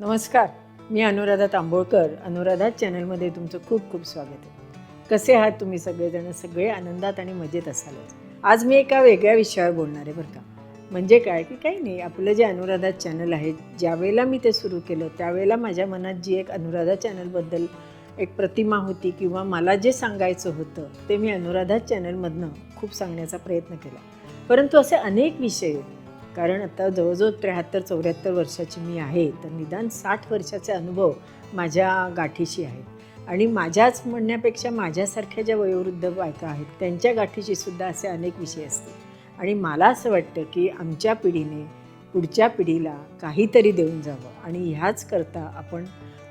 नमस्कार मी अनुराधा तांबोळकर. अनुराधा चॅनलमध्ये तुमचं खूप खूप स्वागत आहे. कसे आहात तुम्ही सगळेजण? सगळे आनंदात आणि मजेत असालच. आज मी एका वेगळ्या विषयावर बोलणार आहे बरं का. म्हणजे काय? की काही नाही. आपलं जे अनुराधा चॅनल आहे ज्यावेळेला मी ते सुरू केलं त्यावेळेला माझ्या मनात जी एक अनुराधा चॅनलबद्दल एक प्रतिमा होती किंवा मला जे सांगायचं होतं ते मी अनुराधा चॅनलमधनं खूप सांगण्याचा प्रयत्न केला. परंतु असे अनेक विषय आहेत. कारण आता जवळजवळ त्र्याहत्तर चौऱ्याहत्तर वर्षाची मी आहे तर निदान साठ वर्षाचे अनुभव माझ्या गाठीशी आहेत. आणि माझ्याच म्हणण्यापेक्षा माझ्यासारख्या ज्या वयोवृद्ध बायका आहेत त्यांच्या गाठीशी सुद्धा असे अनेक विषय असतील. आणि मला असं वाटतं की आमच्या पिढीने पुढच्या पिढीला काहीतरी देऊन जावं आणि ह्याच करता आपण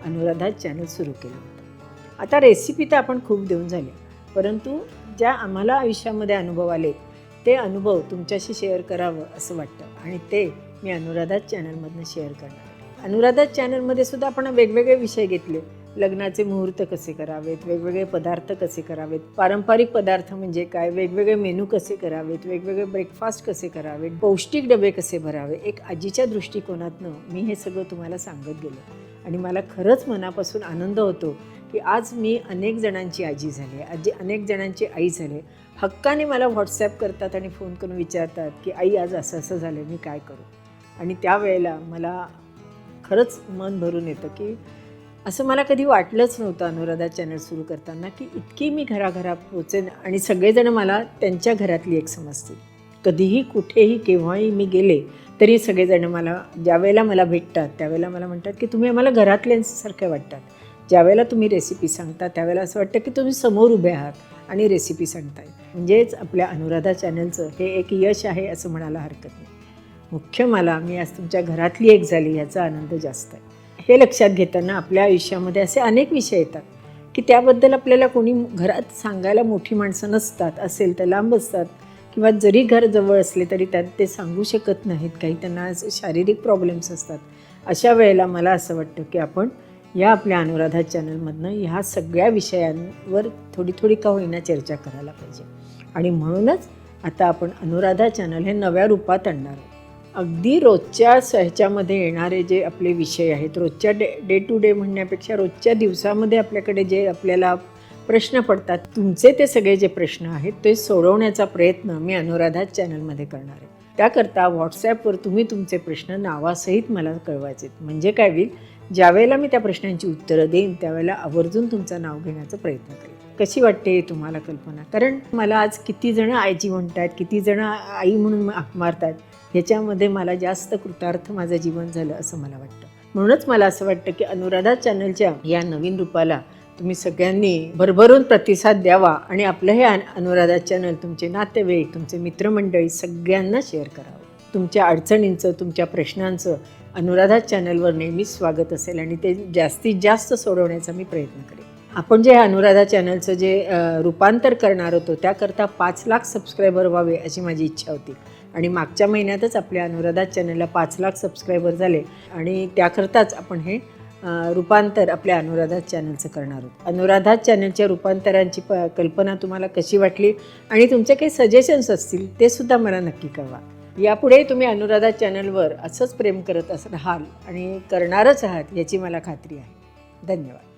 अनुराधा चॅनल सुरू केलं होतं. आता रेसिपी तर आपण खूप देऊन झाल्या परंतु ज्या आम्हाला आयुष्यामध्ये अनुभव आले ते अनुभव तुमच्याशी शेअर करावं असं वाटतं. आणि ते मी अनुराधा चॅनलमधनं शेअर करणार अनुराधा चॅनलमध्ये सुद्धा आपण वेगवेगळे विषय घेतले. लग्नाचे मुहूर्त कसे करावेत वेगवेगळे पदार्थ कसे करावेत पारंपरिक पदार्थ म्हणजे काय वेगवेगळे मेनू कसे करावेत वेगवेगळे ब्रेकफास्ट कसे करावेत पौष्टिक डबे कसे भरावे एक आजीच्या दृष्टिकोनातनं मी हे सगळं तुम्हाला सांगत गेलो. आणि मला खरंच मनापासून आनंद होतो की आज मी अनेक जणांची आजी झाली आजी अनेक जणांची आई झाले. हक्काने मला व्हॉट्सॲप करतात आणि फोन करून विचारतात की आई आज असं असं झालं मी काय करू? आणि त्यावेळेला मला खरंच मन भरून येतं की असं मला कधी वाटलंच नव्हतं अनुराधा चॅनल सुरू करताना की इतकी मी घराघरात पोचेन आणि सगळेजण मला त्यांच्या घरातली एक समजतील. कधीही कुठेही केव्हाही मी गेले तरी सगळेजण मला ज्यावेळेला मला भेटतात त्यावेळेला मला म्हणतात की तुम्ही आम्हाला घरातल्यांसारखे वाटतात. ज्यावेळेला तुम्ही रेसिपी सांगता त्यावेळेला असं वाटतं की तुम्ही समोर उभे आहात आणि रेसिपी सांगताय. म्हणजेच आपल्या अनुराधा चॅनलचं हे एक यश आहे असं म्हणायला हरकत नाही. मुख्य मला मी आज तुमच्या घरातली एक झाली याचा आनंद जास्त आहे. हे लक्षात घेताना आपल्या आयुष्यामध्ये असे अनेक विषय येतात की त्याबद्दल आपल्याला कोणी घरात सांगायला मोठी माणसं नसतात असेल तर लांब असतात किंवा जरी घर जवळ असले तरी त्यात ते सांगू शकत नाहीत. काही त्यांना शारीरिक प्रॉब्लेम्स असतात. अशा वेळेला मला असं वाटतं की आपण या आपल्या अनुराधा चॅनलमधनं ह्या सगळ्या विषयांवर थोडी थोडी का होईना चर्चा करायला पाहिजे. आणि म्हणूनच आता आपण अनुराधा चॅनल हे नव्या रूपात आणणार आहोत. अगदी रोजच्या ह्याच्यामध्ये येणारे जे आपले विषय आहेत रोजच्या डे डे टू डे म्हणण्यापेक्षा रोजच्या दिवसामध्ये आपल्याकडे जे आपल्याला प्रश्न पडतात तुमचे ते सगळे जे प्रश्न आहेत ते सोडवण्याचा प्रयत्न मी अनुराधा चॅनलमध्ये करणार आहे. त्याकरता व्हॉट्सॲपवर तुम्ही तुमचे प्रश्न नावासहित मला कळवायचे म्हणजे काय होईल ज्यावेळेला मी त्या प्रश्नांची उत्तरं देईन त्यावेळेला आवर्जून तुमचं नाव घेण्याचा प्रयत्न करेन. कशी वाटते तुम्हाला कल्पना? कारण मला आज किती जण आईची म्हणतात किती जण आई म्हणून हाक मारतात ह्याच्यामध्ये मला जास्त कृतार्थ माझं जीवन झालं असं मला वाटतं. म्हणूनच मला असं वाटतं की अनुराधा चॅनलच्या या नवीन रूपाला तुम्ही सगळ्यांनी भरभरून प्रतिसाद द्यावा आणि आपलं हे अनुराधा चॅनल तुमचे नातेवाईक तुमचे मित्रमंडळी सगळ्यांना शेअर करावं. तुमच्या अडचणींचं तुमच्या प्रश्नांचं अनुराधा चॅनलवर नेहमीच स्वागत असेल आणि ते जास्तीत जास्त सोडवण्याचा मी प्रयत्न करेन. आपण जे अनुराधा चॅनलचं जे रूपांतर करणार होतो त्याकरता पाच लाख सबस्क्रायबर व्हावे अशी माझी इच्छा होती. आणि मागच्या महिन्यातच आपल्या अनुराधा चॅनलला पाच लाख सबस्क्रायबर झाले आणि त्याकरताच आपण हे रूपांतर आपल्या अनुराधा चॅनलचं करणार आहोत. अनुराधा चॅनलच्या रूपांतरांची प कल्पना तुम्हाला कशी वाटली आणि तुमचे काही सजेशन्स असतील ते सुद्धा मला नक्की कळवा. यापुढे तुम्ही अनुराधा चॅनलवर असंच प्रेम करत असं राहाल आणि करणारच आहात याची मला खात्री आहे. धन्यवाद.